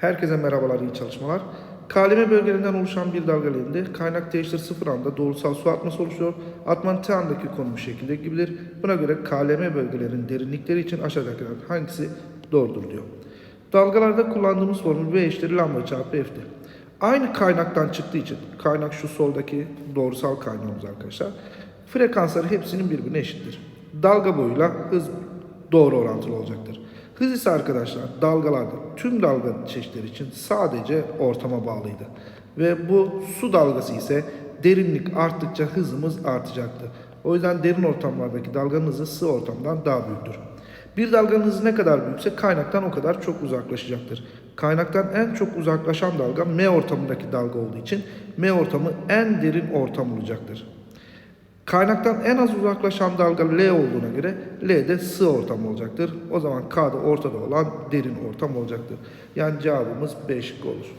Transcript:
Herkese merhabalar, iyi çalışmalar. KLM bölgelerinden oluşan bir dalga leğeninde kaynak değiştir sıfır anda doğrusal su atması oluşuyor. Atmanın T andaki konumu şekilde gibidir. Buna göre KLM bölgelerinin derinlikleri için aşağıdakilerden hangisi doğrudur diyor. Dalgalarda kullandığımız formül V eşittir lambda çarpı F'tir. Aynı kaynaktan çıktığı için, kaynak şu soldaki doğrusal kaynağımız arkadaşlar. Frekansları hepsinin birbirine eşittir. Dalga boyuyla hız doğru orantılı olacaktır. Hız ise arkadaşlar dalgalarda tüm dalga çeşitleri için sadece ortama bağlıydı. Ve bu su dalgası ise derinlik arttıkça hızımız artacaktı. O yüzden derin ortamlardaki dalganın hızı sığ ortamdan daha büyüktür. Bir dalganın hızı ne kadar büyükse kaynaktan o kadar çok uzaklaşacaktır. Kaynaktan en çok uzaklaşan dalga M ortamındaki dalga olduğu için M ortamı en derin ortam olacaktır. Kaynaktan en az uzaklaşan dalga L olduğuna göre L de sığ ortam olacaktır. O zaman K da ortada olan derin ortam olacaktır. Yani cevabımız B şıkkı olur.